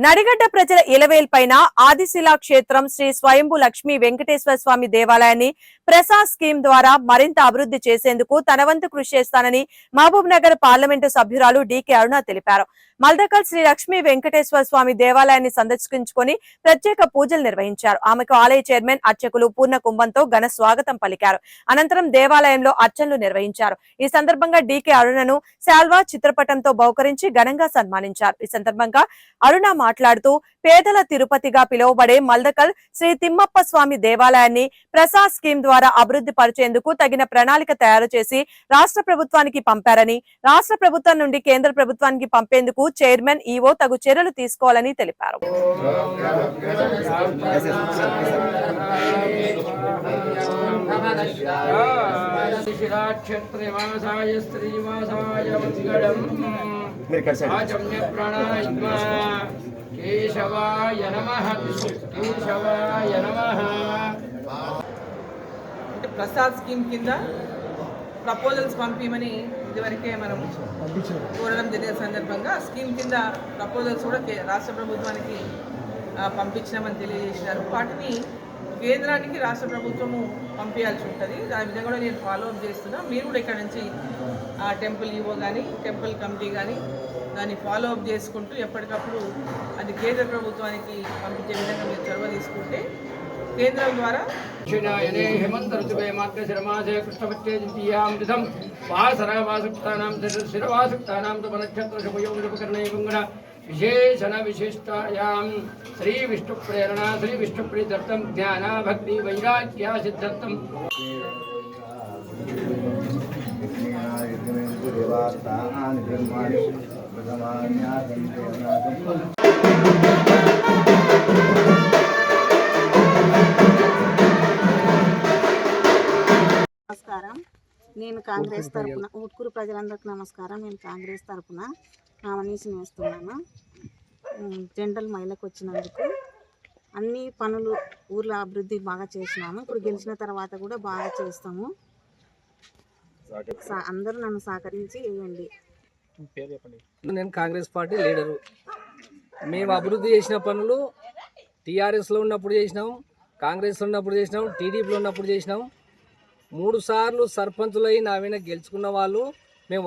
నడిగడ్డ ప్రజల ఇలవేల్ పైన ఆదిశిలా క్షేత్రం శ్రీ స్వయంభు లక్ష్మీ వెంకటేశ్వర స్వామి దేవాలయాన్ని ప్రసాద్ స్కీమ్ ద్వారా మరింత అభివృద్ధి చేసేందుకు తన వంతు కృషి చేస్తానని మహబూబ్ నగర్ పార్లమెంటు సభ్యురాలు డీకే అరుణ తెలిపారు. మల్దకల్ శ్రీ లక్ష్మీ వెంకటేశ్వర స్వామి దేవాలయాన్ని సందర్శించుకొని ప్రత్యేక పూజలు నిర్వహించారు. ఆమెకు ఆలయ చైర్మన్ అర్చకులు పూర్ణ కుంభంతో ఘన స్వాగతం పలికారు. అనంతరం దేవాలయంలో అర్చనలు నిర్వహించారు. ఈ సందర్భంగా డికే అరుణను శాల్వా చిత్రపటంతో బహుకరించి ఘనంగా సన్మానించారు. ఈ సందర్భంగా అరుణ మాట్లాడుతూ పేదల తిరుపతిగా పిలువబడే మల్దకల్ శ్రీ తిమ్మప్ప స్వామి దేవాలయాన్ని ప్రసాద్ స్కీమ్ ద్వారా అభివృద్ధి పరిచేందుకు తగిన ప్రణాళిక తయారు చేసి రాష్ట్ర ప్రభుత్వానికి పంపారని రాష్ట్ర ప్రభుత్వం నుండి కేంద్ర ప్రభుత్వానికి పంపేందుకు చైర్మన్ ఈవో తగు చర్యలు తీసుకోవాలని తెలిపారు. కేశవాయ నమ. కేశవాయ నమ. అంటే ప్రసాద్ స్కీమ్ కింద ప్రపోజల్స్ పంపించమని ఇదివరకే మనం కోరడం జరిగిన సందర్భంగా స్కీమ్ కింద ప్రపోజల్స్ కూడా రాష్ట్ర ప్రభుత్వానికి పంపించామని పంపించినామని తెలియజేసినారు. వాటిని కేంద్రానికి రాష్ట్ర ప్రభుత్వము పంపించాల్సి ఉంటుంది. దాని విధంగా కూడా నేను ఫాలో అప్ చేస్తున్నా. మీరు కూడా ఇక్కడ నుంచి ఆ టెంపుల్ ఈవో కానీ టెంపుల్ కమిటీ కానీ దాన్ని ఫాలో అప్ చేసుకుంటూ ఎప్పటికప్పుడు అది కేంద్ర ప్రభుత్వానికి పంపించే విధంగా మీరు చొరవ తీసుకుంటే కేంద్రం ద్వారా దక్షిణాయనే హేమంత ఋతువే మార్గశిరమాసే కృష్ణపక్షే ద్వితీయాం విధం వాసరవాసుక్తానాం శిరవాసుక్తానాం తు నక్షత్ర శుభయోగ ఉపకరణే గుంగణ విశేషణ విశిష్టాయాం శ్రీ విష్ణు ప్రేరణ శ్రీ విష్ణు నేను కాంగ్రెస్ తరపున ఊట్కూరు ప్రజలందరికీ నమస్కారం. నేను కాంగ్రెస్ తరపున నామినేషన్ వేస్తున్నాను. జనరల్ మహిళకు వచ్చినందుకు అన్ని పనులు ఊర్లో అభివృద్ధి బాగా చేసినాము. ఇప్పుడు గెలిచిన తర్వాత కూడా బాగా చేస్తాము. సా- అందరూ నన్ను సహకరించి వేయండి నేను కాంగ్రెస్ పార్టీ లీడరు. మేము అభివృద్ధి చేసిన పనులు టీఆర్ఎస్లో ఉన్నప్పుడు చేసినాం కాంగ్రెస్లో ఉన్నప్పుడు చేసినాం టీడీపీలో ఉన్నప్పుడు చేసినాం. మూడు సార్లు సర్పంచులై నా మీద గెలుచుకున్న వాళ్ళు